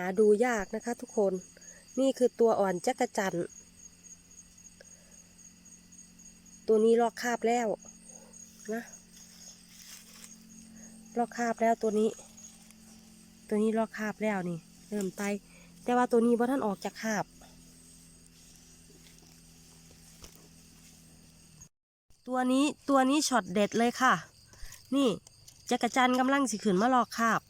าดูยากนะคะทุกคน นี่คือตัวอ่อนจักจันตัวนี้ลอกคาบแล้วนะ ลอกคาบแล้วตัวนี้ ตัวนี้ลอกคาบแล้วนี่ เริ่มไตแต่ว่าตัวนี้ว่าท่านออกจากคาบ ตัวนี้ตัวนี้ช็อตเด็ดเลยค่ะ นี่จักรจันกำลังสิขึ้นมาลอกคาบ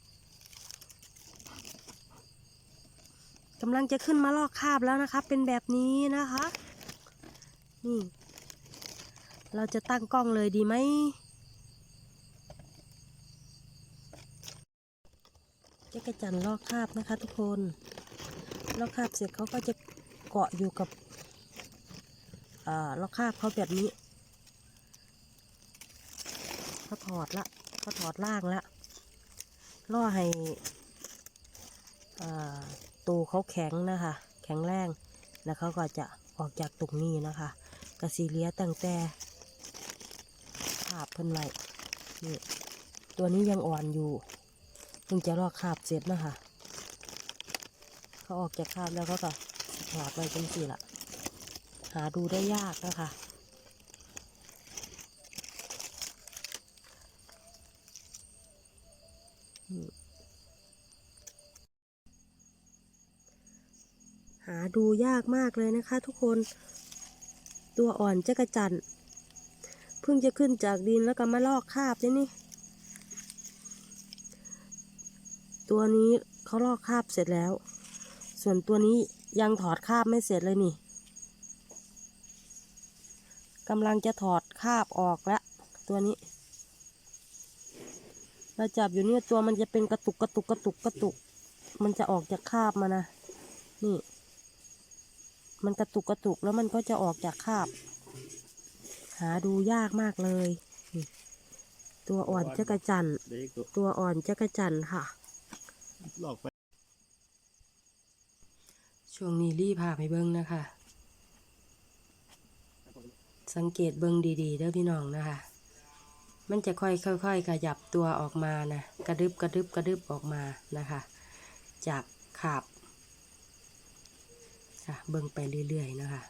ำลังจะขึ้นมาลอกคาบแล้วนะคะเป็นแบบนี้นะคะนี่เราจะตั้งกล้องเลยดีไหมจักระจันลอกคาบนะคะทุกคนลอกคาบเสร็จเขาก็จะเกาะอยู่กับอ่าลอกคาบเขาแบบนี้เขาถอดละเขาถอดล่างละล่อให้อ่า ตูเขาแข็งนะคะ แข็งแรงแล้วเขาก็จะออกจากตรงนี้นะคะกระสีเลียตั้งแต่ขาบเพิ่นไว้นี่ตัวนี้ยังอ่อนอยู่เพิ่งจะลอกขาบเสร็จนะคะ เขาออกจากคาบแล้วเขาก็ถอดไว้จังสี่ละหาดูได้ยากนะคะ หาดูยากมากเลยนะคะทุกคน ตัวอ่อนจักรจันเพิ่งจะขึ้นจากดินแล้วก็มาลอกคราบนี่นี่ ตัวนี้เขาลอกคราบเสร็จแล้ว ส่วนตัวนี้ยังถอดคราบไม่เสร็จเลยนี่กำลังจะถอดคราบออกแล้วตัวนี้เราจับอยู่เนี่ยตัวมันจะเป็นกระตุกกระตุกกระตุกกระตุก มันจะออกจากคราบมานะ นี่ มันกระตุกกระตุกแล้วมันก็จะออกจากคาบ หาดูยากมากเลย ตัวอ่อนจักระจันตัวอ่อนจักระจันค่ะช่วงนี้รีบพาไปเบิ้งนะคะ สังเกตเบิ้งดีๆเด้อพี่น้องนะคะ มันจะค่อยๆค่อยๆขยับตัวออกมานะ กระดึบกระดึบกระดึบออกมานะคะ จากขาบ ค่ะเบิ่งไปเรื่อยๆนะคะ